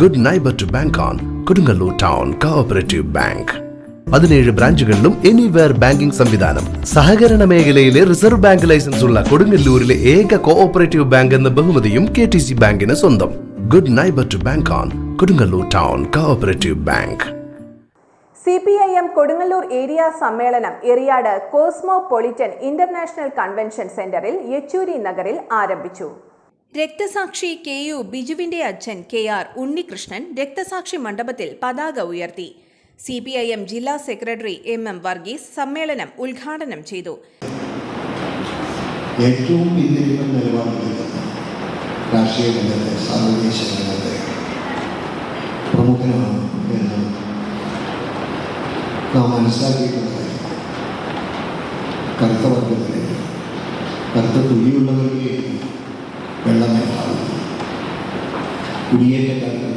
Good neighbour to bank on Kodungallur town cooperative bank പതിനേഴ് ബ്രാഞ്ചുകളിലും anywhere banking സംവിധാനം. സഹകരണ മേഖലയിലെ റിസർവ് ബാങ്ക് ലൈസൻസ് ഉള്ള കൊടുങ്ങല്ലൂരിലെ ഏക കോഓപ്പറേറ്റീവ് ബാങ്ക് എന്ന ബഹുമതിയും കെ ടി സി ബാങ്കിന് സ്വന്തം. Good neighbour to bank on Kodungallur town cooperative bank C P I M Kodungallur area സമ്മേളനം എറിയാട് കോസ്മോപൊളിറ്റൻ ഇന്റർനാഷണൽ കൺവെൻഷൻ സെന്ററിൽ യെച്ചൂരി നഗറിൽ ആരംഭിച്ചു. രക്തസാക്ഷി കെ യു ബിജുവിന്റെ അച്ഛൻ കെ ആർ ഉണ്ണികൃഷ്ണൻ രക്തസാക്ഷി മണ്ഡപത്തിൽ പതാക ഉയർത്തി. സി പി ഐ എം ജില്ലാ സെക്രട്ടറി എം എം വർഗീസ് സമ്മേളനം ഉദ്ഘാടനം ചെയ്തു. ഏറ്റവും കറുത്ത വർഗത്തിലേക്ക് കറുത്ത കുടിയേറ്റക്കാർക്ക്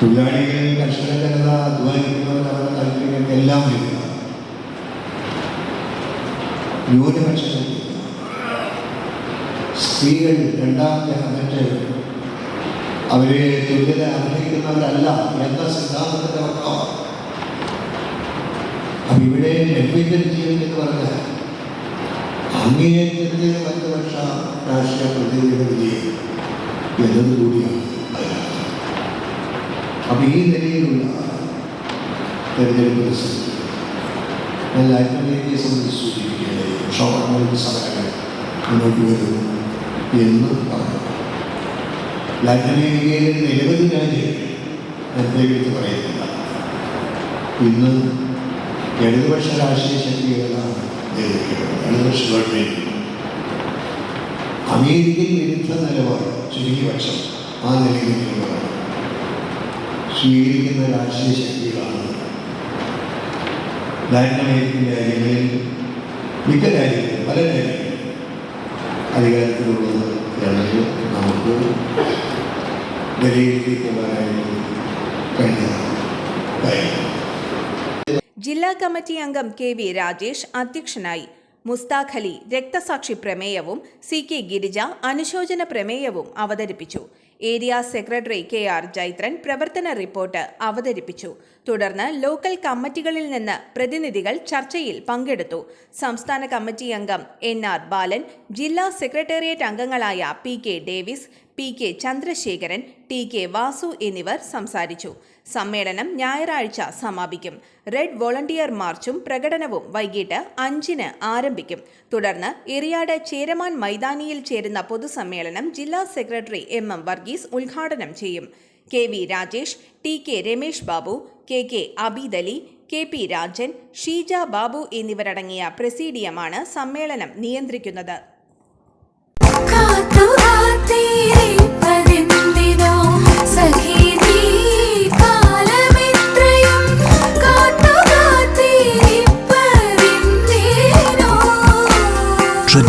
തൊഴിലാളികൾ കർഷക ജനത അധ്വാനിക്കുന്നവർ അവരുടെ എല്ലാം വരിക ന്യൂനപക്ഷം. സ്ത്രീകൾ രണ്ടാമത്തെ മറ്റ് അവരെ തുല്യത അർഹിക്കുന്നവരല്ല എന്ന സിദ്ധാന്തത്തിന്റെ വർത്തമാണ് അപ്പൊ ഇവിടെ നിർമ്മിത ജീവിതം എന്ന് പറഞ്ഞാൽ അങ്ങേയറ്റത്തെ വർഷം രാഷ്ട്രീയ പ്രതിനിധികളുടെ എന്നതുകൂടിയാണ് കൂടിയാണ് അപ്പൊ ഈ നിലയിലുള്ള തെരഞ്ഞെടുപ്പ് ഞാൻ ലൈബ്രറിയെ സംബന്ധിച്ച് സൂചിപ്പിക്കുകയാണ് ക്ഷോഭങ്ങൾക്ക് സമരങ്ങൾ മുന്നോട്ട് വരുന്നു എന്ന് പറഞ്ഞു. ലൈബ്രറിയിലെ നിരവധി രാജ്യങ്ങൾ പ്രത്യേകിച്ച് പറയുന്നില്ല ഇന്ന് ഇടതുപക്ഷ രാഷ്ട്രീയ ശക്തികളാണ് ഇടതുപക്ഷ ഗവൺമെന്റ് അമേരിക്കൻ വിരുദ്ധ നിലപാട് ചുരുക്കിപക്ഷം ആ നിലയിൽ സ്വീകരിക്കുന്ന രാഷ്ട്രീയ ശക്തികളാണ്. ലാറ്റിൻ അമേരിക്കൻ രാജ്യങ്ങളിൽ മിക്ക രാജ്യങ്ങളിൽ പല രാജ്യങ്ങളിൽ അധികാരത്തിലുള്ളത് എന്ന് നമുക്ക് വിലയിരുത്തി കഴിഞ്ഞതാണ് കഴിഞ്ഞ ജില്ലാ കമ്മിറ്റി അംഗം കെ വി രാജേഷ് അധ്യക്ഷനായി മുസ്താഖ് അലി രക്തസാക്ഷി പ്രമേയവും സി കെ ഗിരിജ അനുശോചന പ്രമേയവും അവതരിപ്പിച്ചു. Area secretary K R Jaithran പ്രവർത്തന റിപ്പോർട്ട് അവതരിപ്പിച്ചു. തുടർന്ന് ലോക്കൽ കമ്മിറ്റികളിൽ നിന്ന് പ്രതിനിധികൾ ചർച്ചയിൽ പങ്കെടുത്തു. സംസ്ഥാന കമ്മിറ്റി അംഗം എൻ ആർ ബാലൻ ജില്ലാ സെക്രട്ടേറിയറ്റ് അംഗങ്ങളായ P K Davis P K Chandrasekharan T K Vasu എന്നിവർ സംസാരിച്ചു. സമ്മേളനം ഞായറാഴ്ച സമാപിക്കും. റെഡ് വോളണ്ടിയർ മാർച്ചും പ്രകടനവും വൈകിട്ട് അഞ്ചിന് ആരംഭിക്കും. തുടർന്ന് എറിയാട് ചേരമാൻ മൈതാനിയിൽ ചേരുന്ന പൊതുസമ്മേളനം ജില്ലാ സെക്രട്ടറി എം എം വർഗീസ് ഉദ്ഘാടനം ചെയ്യും. K V Rajesh T K Ramesh Babu K K Abeedali K P Rajan Sheeja Babu എന്നിവരടങ്ങിയ പ്രസീഡിയമാണ് സമ്മേളനം നിയന്ത്രിക്കുന്നത്.